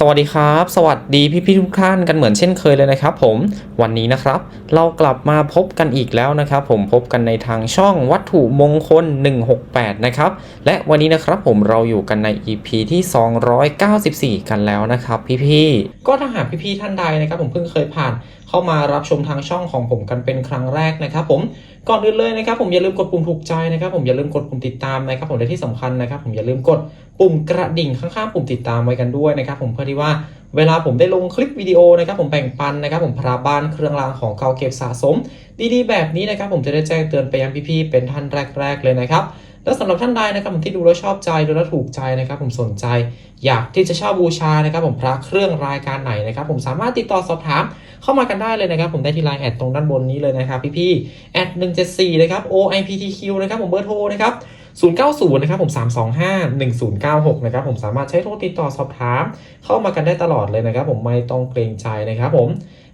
สวัสดีครับ สวัสดีพี่ๆทุกท่านกันเหมือนเช่นเคยเลยนะครับผมวันนี้นะครับ เรากลับมาพบกันอีกแล้วนะครับ ผมพบกันในทางช่องวัตถุมงคล 168 นะครับ และวันนี้นะครับผมเราอยู่กันใน EP ที่ 294 กันแล้วนะครับ พี่ๆก็ถ้าหากพี่ๆท่านใดนะครับ ผมเพิ่งเคยผ่านเข้ามารับชมทางช่องของผมกันเป็นครั้งแรกนะครับ ผม ก่อนอื่นเลยนะครับผมอย่าลืมกดปุ่มถูกใจนะครับผมอย่าลืมกดปุ่มติดตามนะครับผมและที่สำคัญนะครับผมอย่าลืมกดปุ่มกระดิ่งข้างๆปุ่มติดตามไว้กันด้วยนะครับผมเพื่อที่ว่าเวลาผมได้ลงคลิปวิดีโอนะครับผมแบ่งปันนะครับผมพราบ้านเครื่องรางของเก่าเก็บสะสม ดีๆ แบบนี้นะครับผมจะได้แจ้งเตือนไปยังพี่ๆเป็นท่านแรก ๆ เลยนะครับ แล้วสำหรับท่านใดนะครับผมที่ดูแล้วชอบใจดูแล้วถูกใจนะครับผมสนใจอยากที่จะเช่าบูชานะครับผมพระเครื่องรายการไหนนะครับผมสามารถติดต่อสอบถามเข้ามากันได้เลยนะครับผมได้ที่ไลน์แอดตรงด้านบนนี้เลยนะครับพี่ๆแอด174นะครับ OIPTQ นะครับผมเบอร์โทรนะครับ090นะครับผม325 1096นะครับผมสามารถใช้โทรติดต่อสอบถาม เข้ามากันได้ตลอดเลยนะครับผมไม่ต้องเกรงใจนะครับผม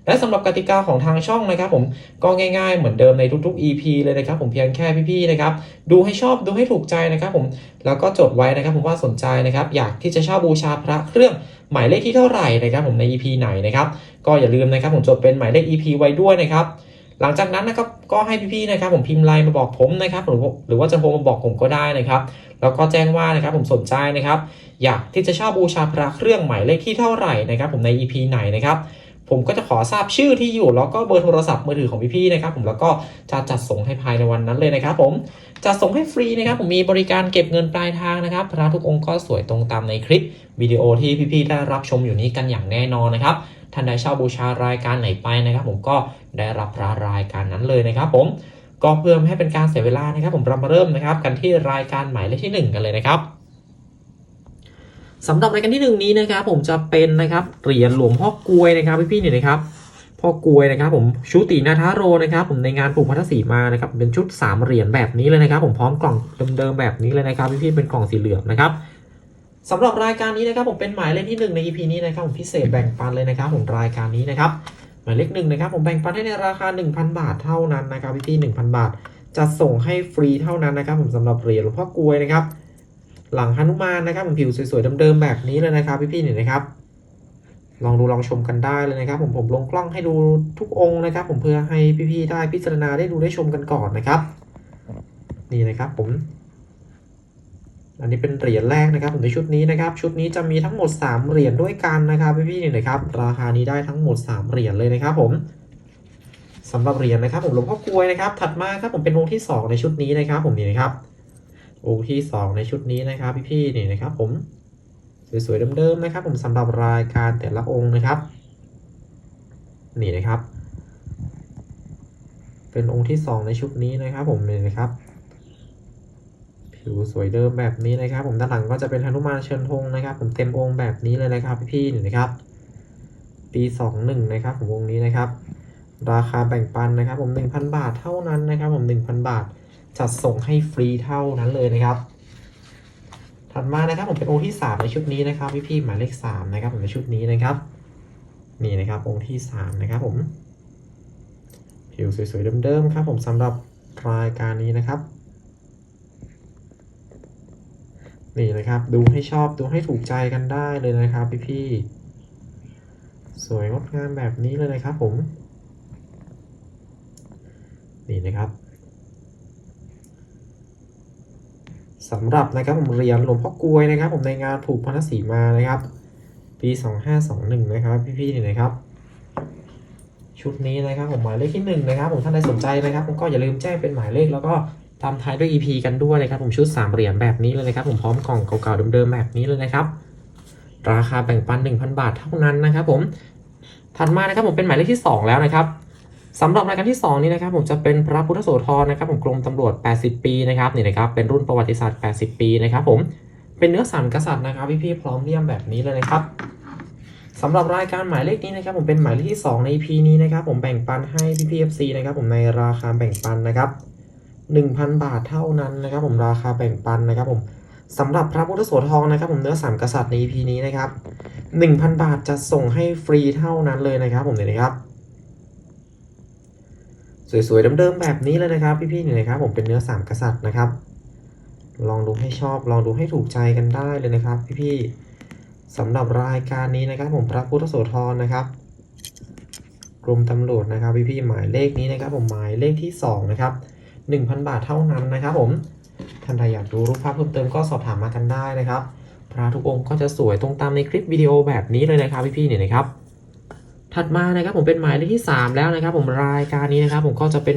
และสำหรับกติกาของทางช่องนะครับผมก็ง่ายๆเหมือนเดิมในทุกๆ EP เลยนะครับผมเพียงแค่พี่ๆนะครับดูให้ชอบดูให้ถูกใจนะครับผมแล้วก็จดไว้นะครับผมว่าสนใจนะครับอยากที่จะเช่าบูชาพระเครื่องหมายเลขที่เท่าไหร่นะครับผมใน EP ไหนนะครับก็อย่าลืมนะครับผมจดเป็นหมายเลข EP ไว้ด้วยนะครับหลังจากนั้นนะครับก็ให้พี่ๆนะครับผมพิมพ์ไลน์มาบอกผมนะครับหรือว่าหรือว่าจะโทรมาบอกผมก็ได้นะครับแล้วก็แจ้งว่านะครับผมสนใจนะครับ อยากที่จะเช่าบูชาพระเครื่องหมายเลขที่เท่าไหร่นะครับผมใน EP ไหนนะครับ ผมก็จะขอทราบชื่อที่อยู่ แล้วก็เบอร์โทรศัพท์มือถือของพี่ๆนะครับผมแล้วก็จะจัดส่งให้ภายในวันนั้นเลยนะครับผมจัดส่งให้ฟรีนะครับผมมีบริการเก็บเงินปลายทางนะครับพระทุกองค์ก็สวยตรงตามในคลิปวิดีโอที่พี่ๆได้รับชมอยู่นี้กันอย่างแน่นอนนะครับท่านใดเช่าบูชารายการไหนไปนะครับ ผมก็ได้รับพระรายการนั้นเลยนะครับ ผมก็เพื่อไม่ให้เป็นการเสียเวลานะครับ ผมเรามาเริ่มนะครับ กันที่รายการหมายเลขที่หนึ่งกันเลยนะครับ สำหรับรายการที่หนึ่งนี้นะครับผมจะเป็นนะครับเหรียญหลวงพ่อกลวยนะครับพี่ๆเนี่ยนะครับพ่อกลวยนะครับผมชุตินาทาโรนะครับผมในงานปลูกพัทธสีมานะครับเป็นชุดสามเหรียญแบบนี้เลยนะครับ ผมพร้อมกล่องเดิมๆแบบนี้เลยนะครับพี่ๆเป็นกล่องสีเหลืองนะครับสำหรับรายการนี้นะครับผมเป็นหมายเลขที่หนึ่งใน EP นี้นะครับผมพิเศษแบ่งปันเลยนะครับผมรายการนี้นะครับหมายเลขหนึ่งนะครับผมแบ่งปันให้ในราคา 1,000 บาทเท่านั้นนะครับพี่พี่1,000บาทจะส่งให้ฟรีเท่านั้นนะครับผมสำหรับเหรียญหลวงพ่อกลวยนะครับ หลังหนุมานนะครับผมผิวสวยๆเดิมๆแบบนี้เลยนะครับพี่ๆเนี่ยนะครับ ลองดูลองชมกันได้เลยนะครับ ผมผมลงกล้องให้ดูทุกองค์นะครับ ผมเพื่อให้พี่ๆได้พิจารณาได้ดูได้ชมกันก่อนนะครับ นี่นะครับผม อันนี้เป็นเหรียญแรกนะครับ ผมในชุดนี้นะครับ ชุดนี้จะมีทั้งหมด 3 เหรียญด้วยกันนะครับพี่ๆนี่นะครับ ราคานี้ได้ทั้งหมด 3 เหรียญเลยนะครับผมสำหรับเหรียญนะครับ ผมหลวงพ่อกลวยนะครับ ถัดมาครับผมเป็นองค์ที่ 2 ในชุดนี้นะครับ ผมนี่นะครับ องค์ที่ 2 ในชุดนี้นะครับพี่ๆนี่นะครับผมสวยๆเดิมๆนะครับ ผมสำหรับรายการแต่ละองค์นะครับ นี่นะครับ เป็นองค์ที่ 2 ในชุดนี้นะครับ ผมนี่นะครับ ผิวสวยเดิมแบบนี้นะครับ ผมด้านหลังก็จะเป็นหนุมานเชิญธงนะครับ ผมเต็มองค์แบบนี้เลยนะครับ พี่ๆนี่นะครับ ปี21นะครับ ผมองค์นี้นะครับ ราคาแบ่งปันนะครับ ผม 1,000 บาทเท่านั้นนะครับ ผม 1,000 บาท จัดส่งให้ฟรีเท่านั้นเลยนะครับ ถัดมานะครับผมเป็นองค์ที่ 3 ในชุดนี้นะครับพี่ๆหมายเลข3นะครับผมในชุดนี้นะครับ นี่นะครับองค์ที่ 3 นะครับผมผิวสวยๆเดิมๆครับผมสำหรับรายการนี้นะครับ นี่นะครับดูให้ชอบดูให้ถูกใจกันได้เลยนะครับพี่ๆสวยงดงามแบบนี้เลยนะครับผม นี่นะครับ สำหรับนะครับผมเหรียญหลวงพ่อกลวยนะครับ ผมในงานผูกพันธสีมานะครับ ปี 2521 นะครับ พี่ๆนี่นะครับ ชุดนี้นะครับผมหมายเลขที่หนึ่งนะครับผมท่านใดสนใจนะครับผมก็อย่าลืมแจ้งเป็นหมายเลขแล้วก็ตามท้ายด้วย EP กันด้วยนะครับผมชุด 3 เหรียญแบบนี้เลยนะครับ ผมพร้อมกล่องเก่าๆเดิมๆแบบนี้เลยนะครับ ราคาแบ่งปัน 1,000 บาทเท่านั้นนะครับ ผมถัดมานะครับผมเป็นหมายเลขที่ 2 แล้วนะครับ สำหรับรายการที่ 2 นี้นะครับผมจะเป็นพระพุทธโสธรนะครับผมกรมตำรวจ 80 ปีนะครับนี่นะครับเป็นรุ่นประวัติศาสตร์ 80 ปีนะครับผมเป็นเนื้อสามกษัตริย์นะครับพี่ๆพร้อมเลี่ยมแบบนี้เลยนะครับสำหรับรายการหมายเลขนี้นะครับผมเป็นหมายเลขที่ 2 ใน EP นี้นะครับผมแบ่งปันให้พี่พีเอฟซีนะครับผมในราคาแบ่งปันนะครับ 1,000 บาทเท่านั้นนะครับผมราคาแบ่งปันนะครับผมสำหรับพระพุทธโสธรนะครับผมเนื้อสามกษัตริย์ใน EP นี้นะครับ 1,000 บาทจะส่งให้ฟรีเท่านั้นเลยนะครับผมเนี่ยนะครับ สวยๆเดิมๆแบบนี้เลยนะครับ พี่ๆเนี่ยนะครับ ผมเป็นเนื้อสามกษัตริย์นะครับ ลองดูให้ชอบลองดูให้ถูกใจกันได้เลยนะครับ พี่ๆสำหรับรายการนี้นะครับ ผมพระพุทธโสธรนะครับกรมตำรวจนะครับพี่ๆหมายเลขนี้นะครับ ผมหมายเลขที่สองนะครับ 1,000 บาทเท่านั้นนะครับผมท่านใดอยากดูรูปภาพเพิ่มเติมก็สอบถามมากันได้นะครับ พระทุกองค์ก็จะสวยตรงตามในคลิปวิดีโอแบบนี้เลยนะครับพี่ๆเนี่ยนะครับ ถัดมานะครับผมเป็นหมายเลขที่ 3 แล้วนะครับ ผมรายการนี้นะครับ ผมก็จะเป็น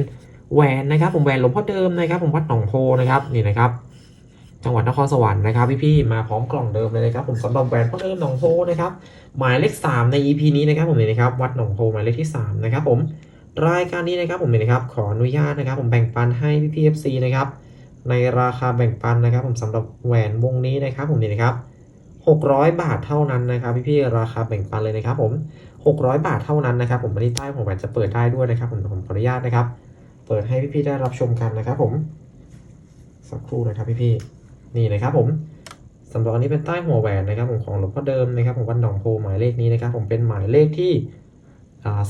แหวนนะครับ ผมแหวนหลวงพ่อเดิมนะครับ ผมวัดหนองโพนะครับนี่นะครับ จังหวัดนครสวรรค์นะครับพี่ๆมาพร้อมกล่องเดิมเลยนะครับ ผมสำหรับแหวนพ่อเดิมหนองโพนะครับหมายเลข 3 ใน EP นี้นะครับ ผมนี่นะครับวัดหนองโพหมายเลขที่ 3 นะครับ ผมรายการนี้นะครับผมนี่นะครับ ขออนุญาตนะครับ ผมแบ่งปันให้พี่ๆ FC นะครับในราคาแบ่งปันนะครับ ผมสำหรับแหวนวงนี้นะครับ ผมนี่นะครับ600 บาทเท่านั้นนะครับ พี่ๆราคาแบ่งปันเลยนะครับ ผม 600 บาทเท่านั้นนะครับ ผมไม่ได้ใต้ผมแหวนจะเปิดได้ด้วยนะครับ ผมผมขออนุญาตนะครับ เปิดให้พี่ๆได้รับชมกันนะครับผมสักครู่นะครับพี่ๆนี่นะครับ ผมสำหรับอันนี้เป็นใต้หัวแหวนนะครับ ผมของหลวงพ่อเดิมนะครับ ผมวันหนองโพหมายเลขนี้นะครับ ผมเป็นหมายเลขที่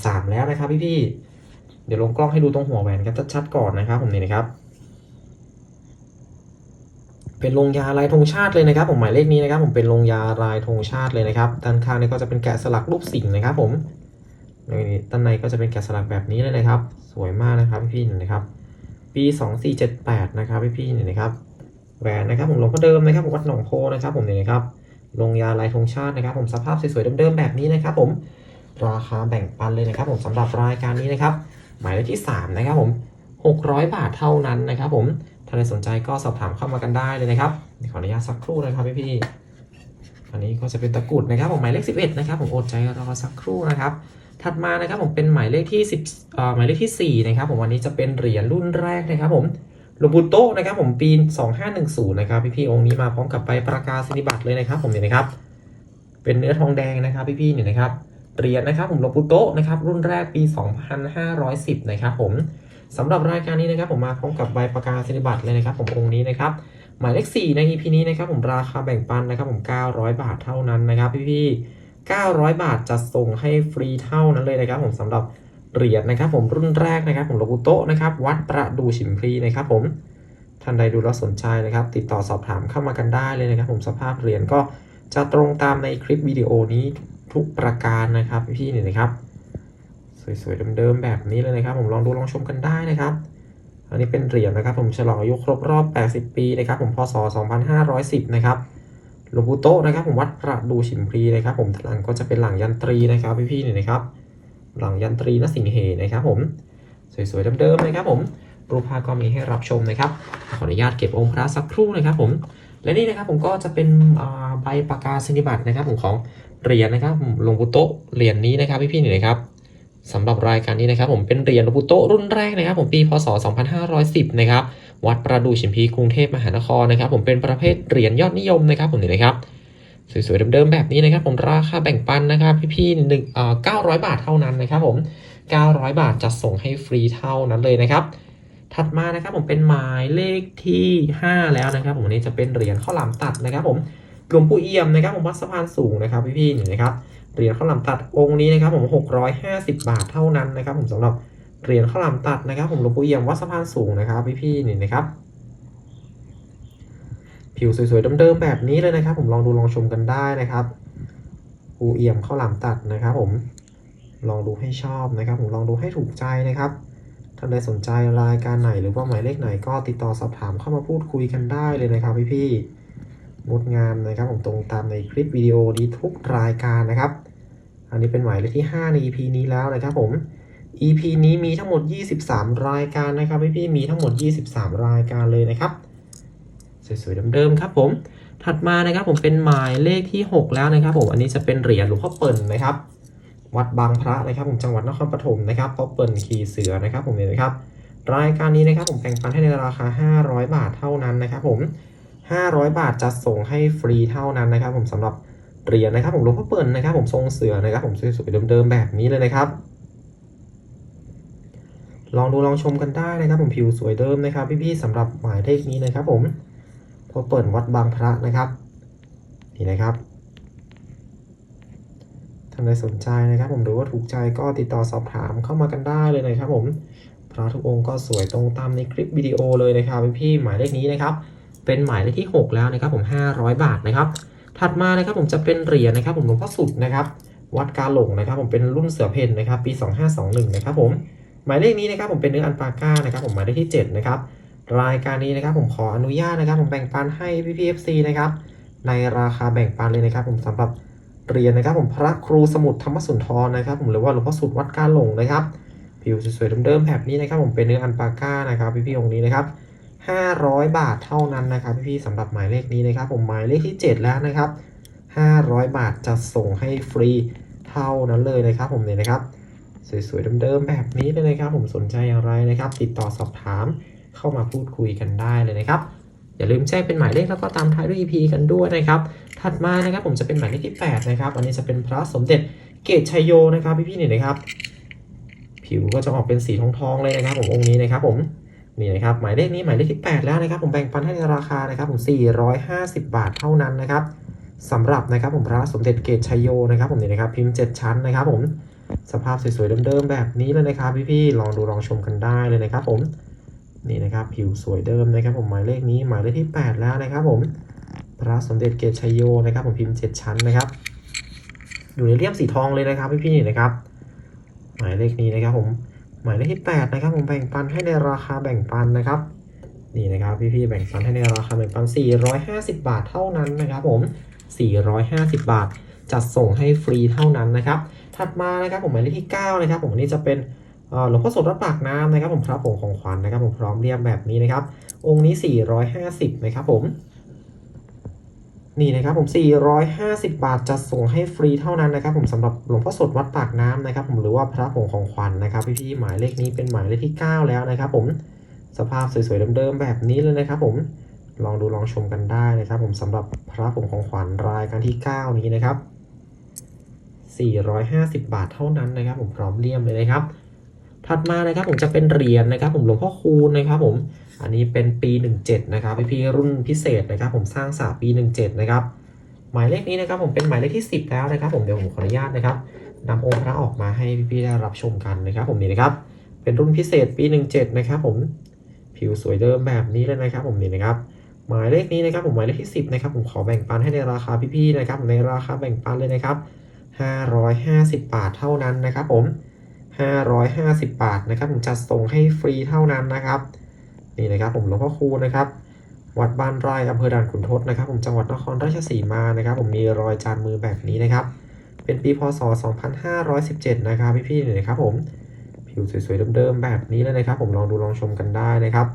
สามแล้วนะครับพี่ๆเดี๋ยวลงกล้องให้ดูตรงหัวแหวนกันชัดๆก่อนนะครับ ผมนี่นะครับ เป็นลงยาลายธงชาติเลยนะครับ ผมหมายเลขนี้นะครับ ผมเป็นลงยาลายธงชาติเลยนะครับด้านข้างนี่ก็จะเป็นแกะสลักรูปสิงห์นะครับ ผมนี่ด้านในก็จะเป็นแกะสลักแบบนี้เลยนะครับ สวยมากนะครับพี่ๆนี่นะครับ ปี 2478 นะครับพี่ๆนี่นะครับแหวนนะครับผมหลวงพ่อเดิมนะครับผมวัดหนองโพนะครับ ผมนี่นะครับลงยาลายธงชาตินะครับ ผมสภาพสวยๆเดิมๆแบบนี้นะครับ ผมราคาแบ่งปันเลยนะครับ ผมสำหรับรายการนี้นะครับ หมายเลขที่ 3 นะครับผม600 บาทเท่านั้นนะครับ ผม ถ้าใครสนใจก็สอบถามเข้ามากันได้เลยนะครับขออนุญาตสักครู่นะครับพี่ๆอันนี้ก็จะเป็นตะกรุดนะครับผมหมายเลข 11 นะครับผมอดใจรอสักครู่นะครับ ถัดมานะครับผมเป็นหมายเลขที่10เอ่อหมายเลขที่4นะครับผมวันนี้จะเป็นเหรียญรุ่นแรกนะครับผมหลวงปู่โตนะครับผมปี 2510 นะครับพี่ๆองค์นี้มาพร้อมกับใบประกาศนียบัตรเลยนะครับ ผมเนี่ยนะครับ เป็นเนื้อทองแดงนะครับพี่ๆเนี่ยนะครับเหรียญนะครับผมหลวงปู่โตนะครับรุ่นแรกปี 2510 นะครับผม สำหรับรายการนี้นะครับผมมาพร้อมกับใบประกาศนียบัตรเลยนะครับผมองค์นี้นะครับหมายเลข4ใน EP นี้นะครับผมราคาแบ่งปันนะครับผม900 บาทเท่านั้นนะครับพี่ๆ900 บาทจะส่งให้ฟรีเท่านั้นเลยนะครับผมสำหรับเหรียญนะครับผมรุ่นแรกนะครับผมหลวงปู่โตะนะครับวัดประดูฉิมพลีนะครับผมท่านใดดูแล้วสนใจนะครับ ติดต่อสอบถามเข้ามากันได้เลยนะครับ ผมสภาพเหรียญก็จะตรงตามในคลิปวิดีโอนี้ทุกประการนะครับพี่ๆนี่นะครับ สวยๆเดิมๆแบบนี้เลยนะครับ ผมลองดูลองชมกันได้นะครับ อันนี้เป็นเหรียญนะครับ ผมฉลองอายุครบรอบ 80 ปีนะครับ ผมพศ 2510 นะครับหลวงปู่โตนะครับ ผมวัดประดูฉิมพลีนะครับ ผมหลังก็จะเป็นหลังยันตรีนะครับพี่ๆเนี่ยนะครับ หลังยันตรีนสิงเหนะครับ ผมสวยๆเดิมๆนะครับ ผมรูปภาพก็มีให้รับชมนะครับ ขออนุญาตเก็บองค์พระสักครู่นะครับ ผมและนี่นะครับผมก็จะเป็นใบประกาศนียบัตรนะครับผมของเหรียญนะครับหลวงปู่โตเหรียญนี้นะครับพี่ๆเนี่ยนะครับ สำหรับรายการนี้นะครับ ผมเป็นเหรียญหลวงปู่โตรุ่นแรกนะครับ ผมปีพศ 2510 นะครับ วัดประดูฉิมพีกรุงเทพมหานครนะครับ ผมเป็นประเภทเหรียญยอดนิยมนะครับ ผมนี่นะครับสวยๆเดิมๆแบบนี้นะครับ ผมราคาแบ่งปันนะครับ พี่ๆหนึ่งเอ่อ900บาทเท่านั้นนะครับ ผม 900 บาทจะส่งให้ฟรีเท่านั้นเลยนะครับ ถัดมานะครับ ผมเป็นหมายเลขที่ 5 แล้วนะครับ ผมอันนี้จะเป็นเหรียญข้าวหลามตัดนะครับ ผมหลวงปู่เอี่ยมนะครับ ผมวัดสะพานสูงนะครับ พี่ๆนี่นะครับ เหรียญข้าวหลามตัดองค์นี้นะครับผม 650 บาทเท่านั้นนะครับ ผมสำหรับเหรียญข้าวหลามตัดนะครับ ผมหลวงปู่เอี่ยมวัดสะพานสูงนะครับพี่ๆนี่นะครับ ผิวสวยๆเดิมๆแบบนี้เลยนะครับ ผมลองดูลองชมกันได้นะครับปูเอี่ยมข้าวหลามตัดนะครับ ผมลองดูให้ชอบนะครับ ผมลองดูให้ถูกใจนะครับท่านใดสนใจรายการไหนหรือว่าหมายเลขไหนก็ติดต่อสอบถามเข้ามาพูดคุยกันได้เลยนะครับพี่ๆงดงามนะครับผมตรงตามในคลิปวิดีโอนี้ทุกรายการนะครับ อันนี้เป็นหมายเลขที่ 5 ใน EP นี้แล้วนะครับผม EP นี้มีทั้งหมด 23 รายการนะครับพี่ๆมีทั้งหมด 23 รายการเลยนะครับ สวยๆเดิมๆครับผม ถัดมานะครับผมเป็นหมายเลขที่ 6 แล้วนะครับผม อันนี้จะเป็นเหรียญหลวงพ่อเปิ่นนะครับ วัดบางพระนะครับผมจังหวัดนครปฐมนะครับพ่อเปิ่นขี่เสือนะครับผมเนี่ยนะครับ รายการนี้นะครับผมแบ่งปันให้ในราคา 500 บาทเท่านั้นนะครับผม 500 บาทจะส่งให้ฟรีเท่านั้นนะครับผมสำหรับ เหรียญนะครับผมหลวงพ่อเปิ่นนะครับ ผมทรงเสือนะครับ ผมสวยๆเดิมๆแบบนี้เลยนะครับ ลองดูลองชมกันได้นะครับ ผมผิวสวยเดิมนะครับ พี่ๆสำหรับหมายเลขนี้นะครับ ผมพอเปิดวัดบางพระนะครับนี่นะครับท่านใดสนใจนะครับ ผมหรือว่าถูกใจก็ติดต่อสอบถามเข้ามากันได้เลยนะครับ ผมพระทุกองค์ก็สวยตรงตามในคลิปวิดีโอเลยนะครับพี่ๆหมายเลขนี้นะครับ เป็นหมายเลขที่ 6 แล้วนะครับ ผม 500 บาทนะครับ ถัดมานะครับผมจะเป็นเหรียญนะครับผมหลวงพ่อสุดนะครับวัดกาหลงนะครับผมเป็นรุ่นเสือเพนนะครับปี 2521นะครับผมหมายเลขนี้นะครับผมเป็นเนื้ออันปาก้านะครับผมหมายเลขที่ 7 นะครับ รายการนี้นะครับผมขออนุญาตนะครับ ผมแบ่งปันให้พี่พีเอฟซีนะครับในราคาแบ่งปันเลยนะครับ ผมสำหรับเหรียญนะครับ ผมพระครูสมุทรธรรมสุนทรนะครับ ผมหรือว่าหลวงพ่อสุดวัดกาหลงนะครับผิวสวยๆเดิมๆแบบนี้นะครับ ผมเป็นเนื้ออันปาก้านะครับพี่ๆองค์นี้นะครับ 500 บาทเท่านั้นนะครับพี่ๆสำหรับหมายเลขนี้นะครับผมหมายเลขที่ 7 แล้วนะครับ 500 บาทจะส่งให้ฟรีเท่านั้นเลยนะครับผมเนี่ยนะครับ สวยๆเดิมๆแบบนี้เลยนะครับ ผมสนใจอย่างไรนะครับ ติดต่อสอบถามเข้ามาพูดคุยกันได้เลยนะครับ อย่าลืมแจ้งเป็นหมายเลขแล้วก็ตามท้ายด้วย EP กันด้วยนะครับ ถัดมานะครับผมจะเป็นหมายเลขที่ 8 นะครับ อันนี้จะเป็นพระสมเด็จเกตชัยโยนะครับพี่ๆเนี่ยนะครับ ผิวก็จะออกเป็นสีทองๆเลยนะครับ ผมองค์นี้นะครับผม นี่นะครับหมายเลขนี้หมายเลขที่ 8 แล้วนะครับ ผมแบ่งปันให้ในราคานะครับ ผม 450 บาทเท่านั้นนะครับสำหรับนะครับผมพระสมเด็จเกตชัยโยนะครับ ผมนี่นะครับพิมพ์ 7 ชั้นนะครับ ผมสภาพสวยๆเดิมๆแบบนี้เลยนะครับ พี่ๆลองดูลองชมกันได้เลยนะครับ ผมนี่นะครับผิวสวยเดิมนะครับ ผมหมายเลขนี้หมายเลขที่ 8 แล้วนะครับ ผมพระสมเด็จเกตชัยโยนะครับ ผมพิมพ์ 7 ชั้นนะครับ อยู่ในเลี่ยมสีทองเลยนะครับ พี่ๆนี่นะครับ หมายเลขนี้นะครับ ผม หมายเลขที่ 8 นะครับ ผมแบ่งปันให้ในราคาแบ่งปันนะครับนี่นะครับพี่ๆแบ่งปันให้ในราคาแบ่งปัน 450 บาทเท่านั้นนะครับ ผม 450 บาท จัดส่งให้ฟรีเท่านั้นนะครับ ถัดมานะครับผมหมายเลขที่ 9 นะครับ ผมอันนี้จะเป็นอ่อหลวงพ่อสดวัดปากน้ำนะครับ ผมพระผงของขวัญนะครับ ผมพร้อมเรียบแบบนี้นะครับ องค์นี้ 450 นะครับผม นี่นะครับผม 450 บาทจะส่งให้ฟรีเท่านั้นนะครับ ผมสำหรับหลวงพ่อสดวัดปากน้ำนะครับ ผมหรือว่าพระผงของขวัญนะครับ พี่ๆหมายเลขนี้เป็นหมายเลขที่ 9 แล้วนะครับ ผมสภาพสวยๆเดิมๆแบบนี้เลยนะครับ ผมลองดูลองชมกันได้นะครับ ผมสำหรับพระผงของขวัญรายการที่ 9 นี้นะครับ 450 บาทเท่านั้นนะครับ ผมพร้อมเลี่ยมเลยนะครับ ถัดมานะครับผมจะเป็นเหรียญนะครับ ผมหลวงพ่อคูณนะครับผมอันนี้เป็นปี 17 นะครับพี่ๆรุ่นพิเศษนะครับ ผมสร้างสาปี 17 นะครับ หมายเลขนี้นะครับผมเป็นหมายเลขที่ 10 แล้วนะครับ ผมเดี๋ยวผมขออนุญาตนะครับนำองค์พระออกมาให้พี่พี่ๆได้รับชมกันนะครับ ผมนี่นะครับ เป็นรุ่นพิเศษปี 17 นะครับ ผมผิวสวยเดิมแบบนี้เลยนะครับ ผมนี่นะครับหมายเลขนี้นะครับผมหมายเลขที่ 10นะครับผมขอแบ่งปันให้ในราคาพี่ๆนะครับในราคาแบ่งปันเลยนะครับ550 บาทเท่านั้นนะครับ ผม 550 บาทนะครับ ผมจัดส่งให้ฟรีเท่านั้นนะครับ นี่นะครับผมหลวงพ่อคูณนะครับ วัดบ้านไร่อำเภอด่านขุนทดนะครับ ผมจังหวัดนครราชสีมานะครับ ผมมีรอยจานมือแบบนี้นะครับ เป็นปีพศ 2517 นะครับพี่ๆนี่ยนะครับผมผิวสวยๆเดิมๆแบบนี้เลยนะครับ ผมลองดูลองชมกันได้นะครับ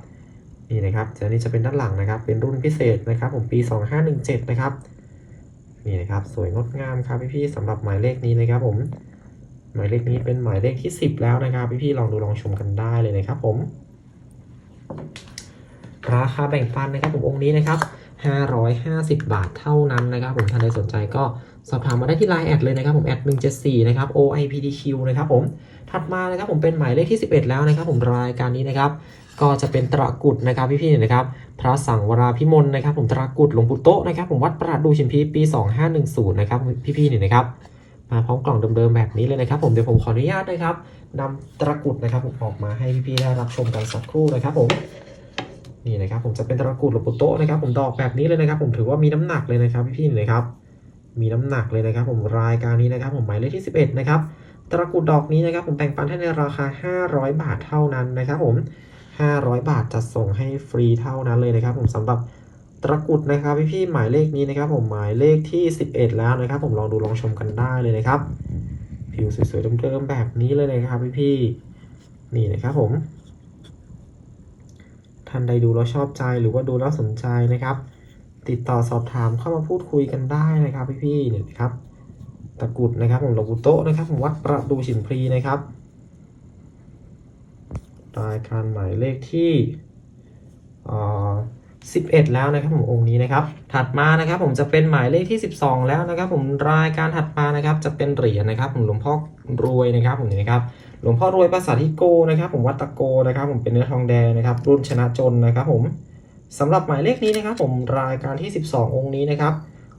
นี่นะครับจะนี่จะเป็นด้านหลังนะครับ เป็นรุ่นพิเศษนะครับ ผมปี 2517 นะครับนี่นะครับ สวยงดงามครับพี่ๆสำหรับหมายเลขนี้นะครับผม หมายเลขนี้เป็นหมายเลขที่ 10 แล้วนะครับ พี่ๆลองดูลองชมกันได้เลยนะครับผม ราคาแบ่งปันนะครับผมองค์นี้นะครับ550 บาทเท่านั้นนะครับผมท่านใดสนใจก็สอบถามมาได้ที่ Line แอดเลยนะครับผมแอด174นะครับ OIPDQ นะครับผมถัดมานะครับผมเป็นหมายเลขที่ 11 แล้วนะครับ ผมรายการนี้นะครับก็จะเป็นตระกรุดนะครับพี่ๆเนี่นะครับ พระสังวราพิมลนะครับ ผมตระกรุดหลวงปู่โตนะครับผมวัดประดูชิมพีปี 2510นะครับพี่ๆเนี่ยนะครับ มาพร้อมกล่องเดิมๆแบบนี้เลยนะครับ ผมเดี๋ยวผมขออนุญาตนะครับนำตะกรุดนะครับผมออกมาให้พี่ๆได้รับชมกันสักครู่นะครับผมนี่นะครับผมจะเป็นตะกรุดหลวงปู่โตะนะครับ ผมดอกแบบนี้เลยนะครับ ผมถือว่ามีน้ำหนักเลยนะครับพี่ๆนะครับ มีน้ำหนักเลยนะครับ ผมรายการนี้นะครับ ผมหมายเลขที่ 11 นะครับตะกรุดดอกนี้นะครับ ผมแบ่งปันให้ในราคา 500 บาทเท่านั้นนะครับ ผม 500 บาทจะส่งให้ฟรีเท่านั้นเลยนะครับ ผมสำหรับ ตะกุดนะครับพี่ๆหมายเลขนี้นะครับ ผมหมายเลขที่ 11 แล้วนะครับ ผมลองดูลองชมกันได้เลยนะครับ ผิวสวยๆเดิมๆแบบนี้เลยนะครับพี่ๆนี่นะครับผมท่านใดดูแล้วชอบใจหรือว่าดูแล้วสนใจนะครับ ติดต่อสอบถามเข้ามาพูดคุยกันได้นะครับ พี่ๆเนี่ยนะครับตะกุดนะครับผมหลวงปู่โตนะครับผมวัดประดูฉิมพลีนะครับรายการหมายเลขที่อ่อ 11 แล้วนะครับผมองค์นี้นะครับ ถัดมานะครับผมจะเป็นหมายเลขที่ 12 แล้วนะครับ ผมรายการถัดมานะครับจะเป็นเหรียญนะครับ ผมหลวงพ่อรวยนะครับ ผมนี่นะครับหลวงพ่อรวยภาษาทิโกนะครับ ผมวัตโกนะครับ ผมเป็นเนื้อทองแดงนะครับ รุ่นชนะจนนะครับ ผมสำหรับหมายเลขนี้นะครับ ผมรายการที่ 12 องค์นี้นะครับ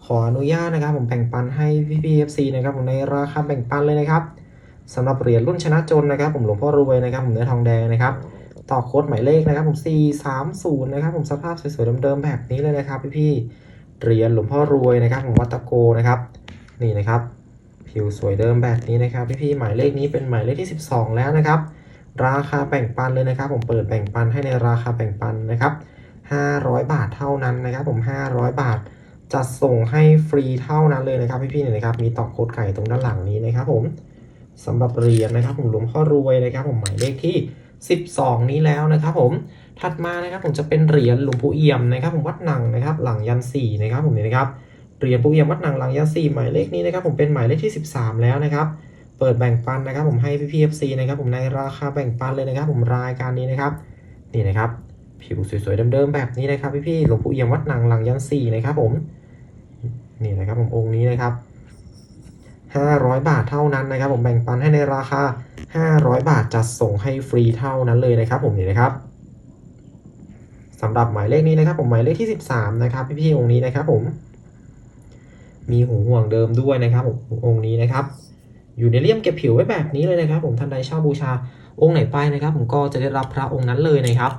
ขออนุญาตนะครับ ผมแบ่งปันให้พี่พีเอฟซีนะครับ ผมในราคาแบ่งปันเลยนะครับสำหรับเหรียญรุ่นชนะจนนะครับ ผมหลวงพ่อรวยนะครับ ผมเนื้อทองแดงนะครับ ต่อโค้ดหมายเลขนะครับผม 430 นะครับผมสภาพสวยๆเดิมๆแบบนี้เลยนะครับพี่ๆเหรียญหลวงพ่อรวยนะครับของวัตะโกนะครับ นี่นะครับ ผิวสวยเดิมแบบนี้นะครับพี่ๆหมายเลขนี้เป็นหมายเลขที่ 12 แล้วนะครับ ราคาแบ่งปันเลยนะครับ ผมเปิดแบ่งปันให้ในราคาแบ่งปันนะครับ500 บาทเท่านั้นนะครับผม 500 บาทจะส่งให้ฟรีเท่านั้นเลยนะครับพี่ๆเนี่ยนะครับมีตอกโคดไก่ตรงด้านหลังนี้นะครับผมสำหรับเหรียญนะครับผมหลวงพ่อรวยนะครับผมหมายเลขที่ 12 นี้แล้วนะครับผมถัดมานะครับผมจะเป็นเหรียญหลวงปู่เอี่ยมนะครับผมวัดหนังนะครับหลังยันสี่นะครับผมนี่นะครับเหรียญปู่เอี่ยมวัดหนังหลังยันสี่หมายเลขนี้นะครับผมเป็นหมายเลขที่ 13 แล้วนะครับเปิดแบ่งปันนะครับผมให้พี่พีเอฟซีนะครับผมในราคาแบ่งปันเลยนะครับผมรายการนี้นะครับนี่นะครับผิวสวยๆเดิมๆแบบนี้นะครับพี่ๆหลวงปู่เอี่ยมวัดหนังหลังยันสี่นะครับผมนี่นะครับผมองค์นี้นะครับ500บาทเท่านั้นนะครับ ผมแบ่งปันให้ในราคา 500 บาทจัดส่งให้ฟรีเท่านั้นเลยนะครับผมนี่นะครับสำหรับหมายเลขนี้นะครับผมหมายเลขที่ 13 นะครับพี่ๆองค์นี้นะครับผม มีหูห่วงเดิมด้วยนะครับผมองค์นี้นะครับ อยู่ในเลี่ยมเก็บผิวไว้แบบนี้เลยนะครับ ผมท่านใดเช่าบูชาองค์ไหนไปนะครับ ผมก็จะได้รับพระองค์นั้นเลยนะครับ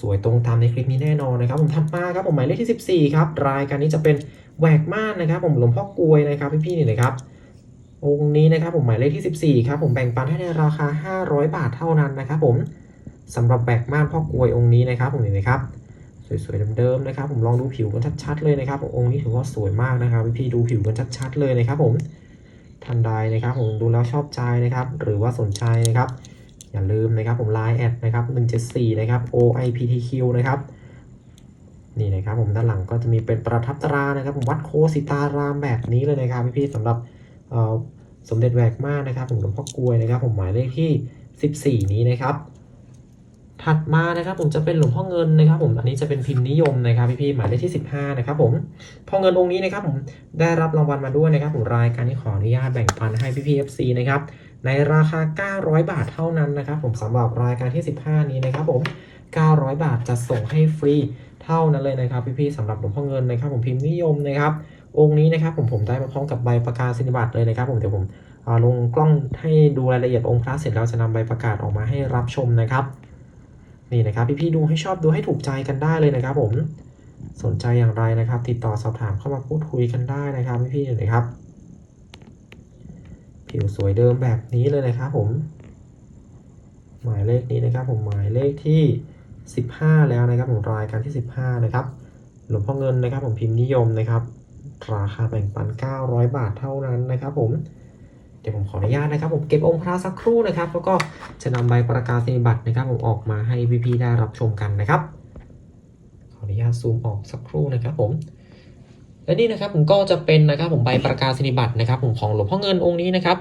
สวยตรงตามในคลิปนี้แน่นอนนะครับ ผมถัดมาครับผมหมายเลขที่ 14 ครับรายการนี้จะเป็นแหวกม่านนะครับ ผมหลวงพ่อกลวยนะครับพี่ๆนี่นะครับ องค์นี้นะครับผมหมายเลขที่ 14 ครับผมแบ่งปันให้ในราคา 500 บาทเท่านั้นนะครับผมสำหรับแบกม่านพ่อกลวยองค์นี้นะครับผมนี่นะครับสวยๆเดิมๆนะครับผมลองดูผิวกันชัดๆเลยนะครับองค์นี้ถือว่าสวยมากนะครับพี่ดูผิวกันชัดๆเลยนะครับผมท่านใดนะครับผมดูแล้วชอบใจนะครับหรือว่าสนใจนะครับอย่าลืมนะครับผม Line แอดนะครับ174นะครับ OIPTQ นะครับนี่นะครับผมด้านหลังก็จะมีเป็นประทับตรานะครับผมวัดโคสิตารามแบบนี้เลยนะครับพี่ๆสำหรับ สมเด็จแหวกมากนะครับผมหลวงพ่อกลวยนะครับ ผมหมายเลขที่ 14 นี้นะครับ ถัดมานะครับ ผมจะเป็นหลวงพ่อเงินนะครับ ผมอันนี้จะเป็นพิมพ์นิยมนะครับพี่ๆหมายเลขที่ 15 นะครับ ผมพ่อเงินองค์นี้นะครับ ผมได้รับรางวัลมาด้วยนะครับ ผมรายการนี้ขออนุญาตแบ่งปันให้พี่ๆ FC นะครับในราคา 900 บาทเท่านั้นนะครับ ผมสำหรับรายการที่ 15 นี้นะครับ ผม 900 บาทจะส่งให้ฟรีเท่านั้นเลยนะครับ พี่ๆสำหรับหลวงพ่อเงินนะครับ ผมพิมพ์นิยมนะครับ องค์นี้นะครับผมผมได้มาพร้อมกับใบประกาศนียบัตรเลยนะครับผมเดี๋ยวผมลงกล้องให้ดูรายละเอียดองค์พระเสร็จแล้วจะนำใบประกาศออกมาให้รับชมนะครับ นี่นะครับพี่ๆดูให้ชอบดูให้ถูกใจกันได้เลยนะครับ ผมสนใจอย่างไรนะครับ ติดต่อสอบถามเข้ามาพูดคุยกันได้นะครับพี่ๆนะครับ ผิวสวยเดิมแบบนี้เลยนะครับผม หมายเลขนี้นะครับ ผมหมายเลขที่ 15 แล้วนะครับผมรายการที่ 15 นะครับหลวงพ่อเงินนะครับ ผมพิมพ์นิยมนะครับ ราคาแบ่งปัน 900 บาทเท่านั้นนะครับผม เดี๋ยวผมขออนุญาตนะครับผมเก็บองค์พระสักครู่นะครับ แล้วก็จะนำใบประกาศนียบัตรนะครับ ผมออกมาให้พี่ๆได้รับชมกันนะครับ ขออนุญาตซูมออกสักครู่นะครับผมและนี่นะครับผมก็จะเป็นนะครับผมใบประกาศนียบัตรนะครับผมของหลวงพ่อเงินองค์นี้นะครับ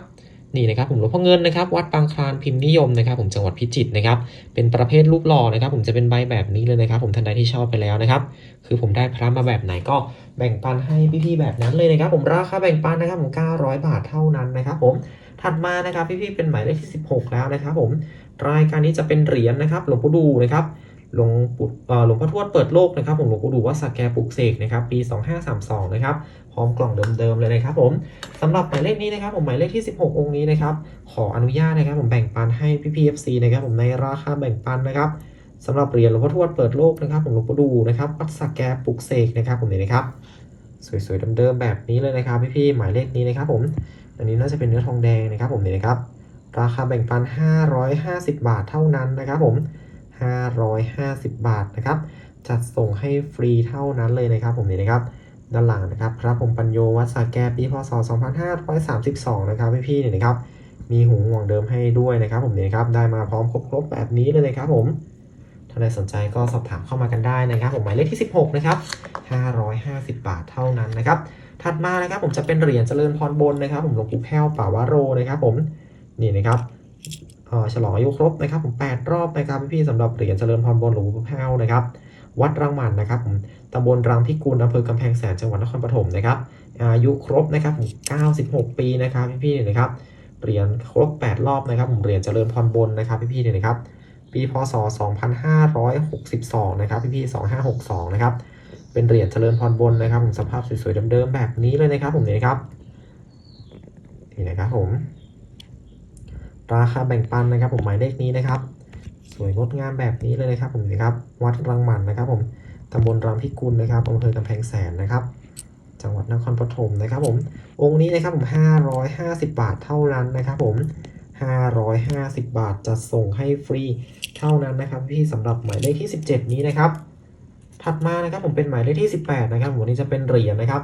นี่นะครับผมหลวงพ่อเงินนะครับวัดบางคลานพิมพ์นิยมนะครับ ผมจังหวัดพิจิตรนะครับ เป็นประเภทรูปหล่อนะครับ ผมจะเป็นใบแบบนี้เลยนะครับ ผมท่านใดที่ชอบไปแล้วนะครับ คือผมได้พระมาแบบไหนก็แบ่งปันให้พี่ๆแบบนั้นเลยนะครับ ผมราคาแบ่งปันนะครับผม900 บาทเท่านั้นนะครับ ผมถัดมานะครับพี่ๆเป็นหมายเลขที่ 16 แล้วนะครับ ผมรายการนี้จะเป็นเหรียญนะครับ หลวงปู่ดูนะครับ หลวงปู่เอ่อหลวงพ่อทวดเปิดโลกนะครับผมหลวงปู่ดูวัดสักแกปลุกเสกนะครับปี 2532นะครับพร้อมกล่องเดิมๆเลยนะครับผมสำหรับหมายเลขนี้นะครับผมหมายเลขที่ 16 องค์นี้นะครับขออนุญาตนะครับผมแบ่งปันให้พี่พีเอฟซีนะครับผมในราคาแบ่งปันนะครับสำหรับเหรียญหลวงพ่อทวดเปิดโลกนะครับผมหลวงปู่ดูนะครับวัดสักแกปลุกเสกนะครับผมนี่นะครับสวยๆเดิมๆแบบนี้เลยนะครับพี่ๆหมายเลขนี้นะครับผมอันนี้น่าจะเป็นเนื้อทองแดงนะครับผมนี่นะครับราคาแบ่งปัน 550 บาทเท่านั้นนะครับผม 550 บาทนะครับ จัดส่งให้ฟรีเท่านั้นเลยนะครับ ผมนี่นะครับ ด้านหลังนะครับ พระพรมปัญโยวัดสาแก้ปีพศ 2532 นะครับพี่ๆเนี่ยนะครับ มีหูห่วงเดิมให้ด้วยนะครับ ผมนี่นะครับ ได้มาพร้อมครบๆแบบนี้เลยนะครับ ผมถ้าใครสนใจก็สอบถามเข้ามากันได้นะครับ ผมหมายเลขที่ 16 นะครับ 550 บาทเท่านั้นนะครับ ถัดมานะครับผมจะเป็นเหรียญเจริญพรบนนะครับ ผมหลวงปู่แพ้วป่าวาโรนะครับ ผมนี่นะครับ ฉลองอายุครบนะครับผม8รอบนะครับพี่ๆสำหรับเหรียญเจริญพรบนหลวงปู่แพ้วนะครับวัดรังมันนะครับผมตำบลรังพิกุลอำเภอกำแพงแสนจังหวัดนครปฐมนะครับอายุครบนะครับผม96 ปีนะครับพี่ๆเนี่ยนะครับเหรียญครบ 8 รอบนะครับผมเหรียญเจริญพรบนนะครับพี่ๆเนี่ยนะครับปีพศ 2562 นะครับพี่ๆ2562 นะครับเป็นเหรียญเจริญพรบนนะครับผมสภาพสวยๆเดิมๆแบบนี้เลยนะครับผมนี่นะครับนี่นะครับผม ราคาแบ่งปันนะครับผมหมายเลขนี้นะครับสวยงดงามแบบนี้เลยนะครับผมนี่ครับวัดรังหมันนะครับผมตำบลรังพิกุลนะครับอำเภอกำแพงแสนนะครับ จังหวัดนครปฐมนะครับผมองค์นี้นะครับผม550 บาทเท่านั้นนะครับผม550 บาทจะส่งให้ฟรีเท่านั้นนะครับพี่สำหรับหมายเลขที่ 17 นี้นะครับ ถัดมานะครับผมเป็นหมายเลขที่ 18 นะครับผมนี้จะเป็นเหรียญนะครับ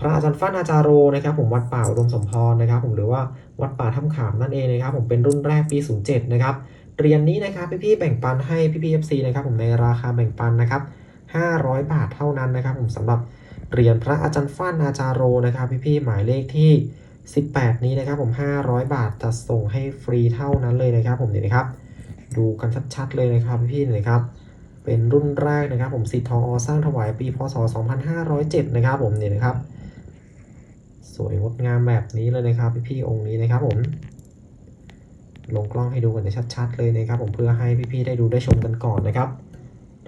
พระอาจารย์ฟั่นอาจารโรนะครับผมวัดป่าอุดมสมพรนะครับผมหรือว่าวัดป่าถ้ำขามนั่นเองนะครับผมเป็นรุ่นแรกปี 07 นะครับเหรียญนี้นะครับพี่ๆแบ่งปันให้พี่ๆ FC นะครับผมในราคาแบ่งปันนะครับ500 บาทเท่านั้นนะครับผมสำหรับเหรียญพระอาจารย์ฟั่นอาจารโรนะครับพี่ๆหมายเลขที่ 18 นี้นะครับผม500 บาทจะส่งให้ฟรีเท่านั้นเลยนะครับผมนี่นะครับดูกันชัดๆเลยนะครับพี่ๆนะครับเป็นรุ่นแรกนะครับผมสิทธิ์ทองอสร้างถวายปีพศ 2507 นะครับผมนี่นะครับ สวยงดงามแบบนี้เลยนะครับพี่ๆองค์นี้นะครับผมลงกล้องให้ดูกันชัดๆเลยนะครับ ผมเพื่อให้พี่ๆได้ดูได้ชมกันก่อนนะครับ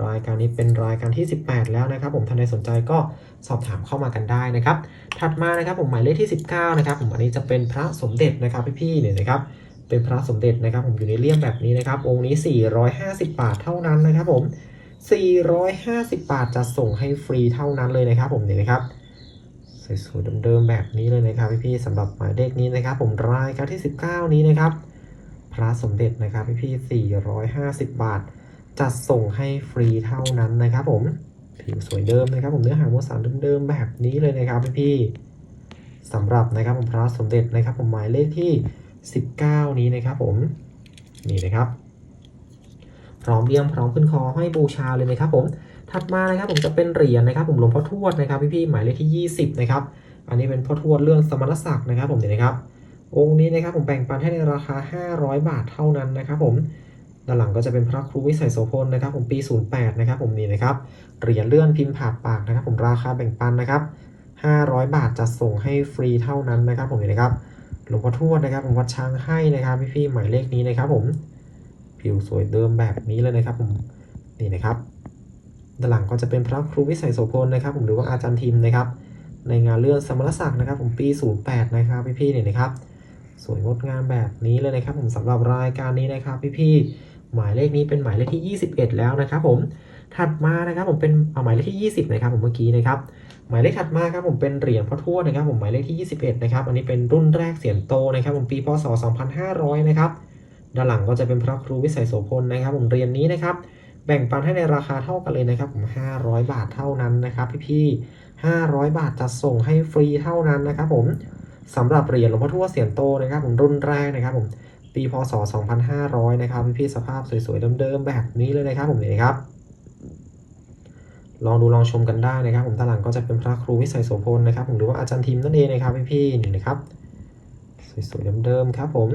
รายการนี้เป็นรายการที่ 18 แล้วนะครับ ผมท่านใดสนใจก็สอบถามเข้ามากันได้นะครับ ถัดมานะครับผมหมายเลขที่ 19 นะครับ ผมอันนี้จะเป็นพระสมเด็จนะครับพี่ๆเนี่ยนะครับเป็นพระสมเด็จนะครับ ผมอยู่ในเลี่ยมแบบนี้นะครับ องค์นี้ 450 บาทเท่านั้นนะครับ ผม 450 บาทจะส่งให้ฟรีเท่านั้นเลยนะครับ ผมเนี่ยนะครับ สวยๆเดิมๆแบบนี้เลยนะครับพี่ๆสำหรับหมายเลขนี้นะครับ ผมรายการที่ 19 นี้นะครับ พระสมเด็จนะครับพี่ๆ450 บาท จัดส่งให้ฟรีเท่านั้นนะครับ ผมผิวสวยเดิมนะครับ ผมเนื้อหามวลสารเดิมๆแบบนี้เลยนะครับพี่ๆสำหรับนะครับผมพระสมเด็จนะครับ ผมหมายเลขที่ 19 นี้นะครับ ผมนี่นะครับ พร้อมเลี่ยมพร้อมขึ้นคอให้บูชาเลยนะครับผม ถัดมานะครับผมจะเป็นเหรียญนะครับ ผมหลวงพ่อทวดนะครับพี่ๆหมายเลขที่ 20 นะครับ อันนี้เป็นพ่อทวดเรื่องสมณศักดิ์นะครับ ผมเนี่ยนะครับ องค์นี้นะครับผมแบ่งปันให้ในราคา 500 บาทเท่านั้นนะครับผมด้านหลังก็จะเป็นพระครูวิสัยโสพลนะครับ ผมปี 08 นะครับ ผมนี่นะครับเหรียญเลื่อนพิมพ์ผ่าปากนะครับ ผมราคาแบ่งปันนะครับ 500 บาทจะส่งให้ฟรีเท่านั้นนะครับ ผมนี่นะครับหลวงพ่อทวดนะครับ ผมวัดช้างให้นะครับพี่ๆหมายเลขนี้นะครับ ผมผิวสวยเดิมแบบนี้เลยนะครับ ผมนี่นะครับ ด้านหลังก็จะเป็นพระครูวิสัยโสพลนะครับ ผมหรือว่าอาจารย์ทิมนะครับ ในงานเลื่อนสมณศักดิ์นะครับ ผมปี 08 นะครับพี่ๆเนี่ยนะครับ สวยงดงามแบบนี้เลยนะครับ ผมสำหรับรายการนี้นะครับ พี่ๆหมายเลขนี้เป็นหมายเลขที่ 21 แล้วนะครับ ผมถัดมานะครับ ผมเป็นเอาหมายเลขที่ 20 นะครับ ผมเมื่อกี้นะครับ หมายเลขถัดมาครับผมเป็นเหรียญพ่อทวดนะครับ ผมหมายเลขที่ 21 นะครับ อันนี้เป็นรุ่นแรกเสียนโตนะครับ ผมปีพศ 2500 นะครับด้านหลังก็จะเป็นพระครูวิสัยโสพลนะครับ ผมเรียนนี้นะครับ แบ่งปันให้ในราคาเท่ากันเลยนะครับผม500 บาทเท่านั้นนะครับ พี่ๆ500 บาทจะส่งให้ฟรีเท่านั้นนะครับผมสำหรับเหรียญหลวงพ่อทวดเสียนโตนะครับ ผมรุ่นแรกนะครับ ผมปีพศ 2500 นะครับ พี่ๆสภาพสวยๆเดิมๆแบบนี้เลยนะครับ ผมนี่นะครับ ลองดูลองชมกันได้นะครับ ผมด้านหลังก็จะเป็นพระครูวิสัยโสพลนะครับ ผมหรือว่าอาจารย์ทิมนั่นเองนะครับ พี่ๆนี่นะครับสวยๆเดิมๆครับ ผม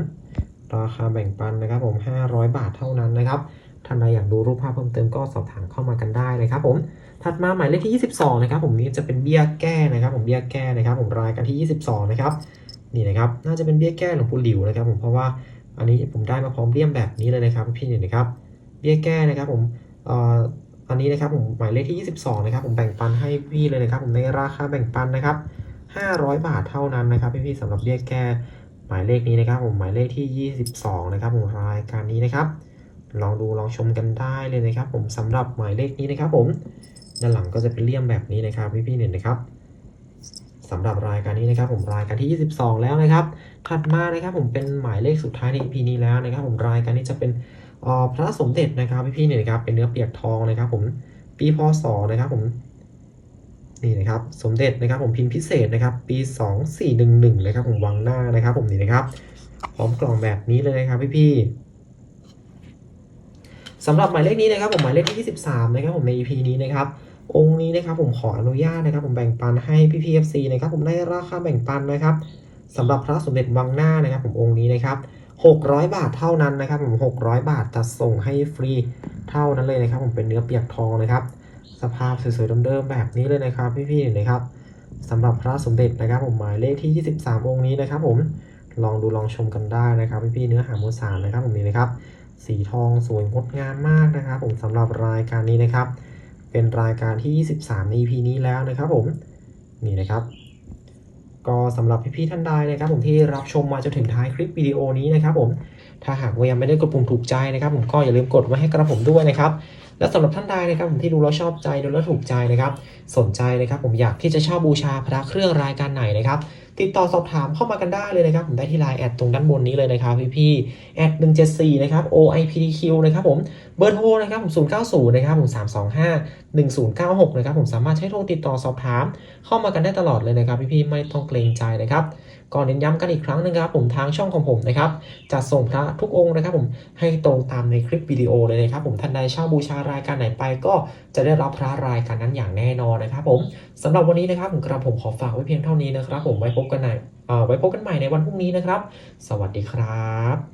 ราคาแบ่งปันนะครับ ผม 500 บาทเท่านั้นนะครับ ท่านใดอยากดูรูปภาพเพิ่มเติมก็สอบถามเข้ามากันได้นะครับผมถัดมาหมายเลขที่ 22 นะครับผมนี่จะเป็นเบี้ยแก้นะครับ ผมเบี้ยแก้นะครับ ผมรายกันที่ 22 นะครับนี่นะครับน่าจะเป็นเบี้ยแก้หลวงปู่หลิวนะครับ ผมเพราะว่าอันนี้ผมได้มาพร้อมเลี่ยมแบบนี้เลยนะครับ พี่นี่นะครับเบี้ยแก้นะครับ ผมเอ่ออันนี้นะครับผมหมายเลขที่ 22 นะครับ ผมแบ่งปันให้พี่เลยนะครับ ผมในราคาแบ่งปันนะครับ 500 บาทเท่านั้นนะครับพี่ๆสำหรับเบี้ยแก้หมายเลขนี้นะครับ ผมหมายเลขที่ 22 นะครับผมรายการนี้นะครับ ลองดูลองชมกันได้เลยนะครับ ผมสำหรับหมายเลขนี้นะครับ ผมด้านหลังก็จะเป็นเลี่ยมแบบนี้นะครับพี่ๆเนี่ยนะครับสำหรับรายการนี้นะครับ ผมรายการที่ 22 แล้วนะครับถัดมานะครับ ผมเป็นหมายเลขสุดท้ายใน EP นี้แล้วนะครับ ผมรายการนี้จะเป็นออพระสมเด็จนะครับพี่ๆเนี่ยนะครับเป็นเนื้อเปียกทองนะครับ ผมปีพศนะครับ ผมนี่นะครับ สมเด็จนะครับ ผมพิมพ์พิเศษนะครับ ปี 2411นะครับ ผมวางหน้านะครับ ผมนี่นะครับ พร้อมกล่องแบบนี้เลยนะครับพี่ๆ สำหรับหมายเลขนี้นะครับผมหมายเลขที่23นะครับผมใน EP นี้นะครับองค์นี้นะครับผมขออนุญาตนะครับผมแบ่งปันให้พี่พีเอฟซีนะครับผมในราคาแบ่งปันนะครับสำหรับพระสมเด็จวังหน้านะครับผมองค์นี้นะครับ600 บาทเท่านั้นนะครับผม600 บาทจะส่งให้ฟรีเท่านั้นเลยนะครับ ผมเป็นเนื้อเปียกทองนะครับ สภาพสวยๆเดิมๆแบบนี้เลยนะครับ พี่ๆนะครับสำหรับพระสมเด็จนะครับ ผมหมายเลขที่ 23 องค์นี้นะครับ ผมลองดูลองชมกันได้นะครับ พี่ๆเนื้อหามวลสารนะครับผมนี่นะครับ สีทองสวยงดงามมากนะครับ ผมสำหรับรายการนี้นะครับ เป็นรายการที่ 23 ใน EP นี้แล้วนะครับผมนี่นะครับ ก็สำหรับพี่ๆท่านใดนะครับ ผมที่รับชมมาจนถึงท้ายคลิปวิดีโอนี้นะครับผมถ้าหากว่ายังไม่ได้กดปุ่มถูกใจนะครับ ผมก็อย่าลืมกดไว้ให้กระผมด้วยนะครับและสำหรับท่านใดนะครับผมที่ดูแล้วชอบใจดูแล้วถูกใจนะครับ สนใจนะครับ ผมอยากที่จะเช่าบูชาพระเครื่องรายการไหนนะครับ ติดต่อสอบถามเข้ามากันได้เลยนะครับผมได้ที่ไลน์แอดตรงด้านบนนี้เลยนะครับพี่ๆแอดหนึ่งเจ็ดสี่นะครับ OIPDQ นะครับผมเบอร์โทรนะครับผมศูนย์เก้าศูนย์นะครับผมสามสองห้าหนะครับผมสามารถใช้โทรติดต่อสอบถามเข้ามากันได้ตลอดเลยนะครับพี่ๆไม่ต้องเกรงใจนะครับ ก่อนเน้นย้ำกันอีกครั้งหนึงครับผมทางช่องของผมนะครับจะส่งพระทุกองค์นะครับผมให้ตรงตามในคลิปวิดีโอเลยนะครับผมท่านใดเช่าบูชารายการไหนไปก็จะได้รับพระรายการนั้นอย่างแน่นอนนะครับผมสำหรับวันนี้นะครับผมกระผมขอฝากไว้เพียงเท่านี้นะครับผมไว้พบกันในไว้พบกันใหม่ในวันพรุ่งนี้นะครับ สวัสดีครับ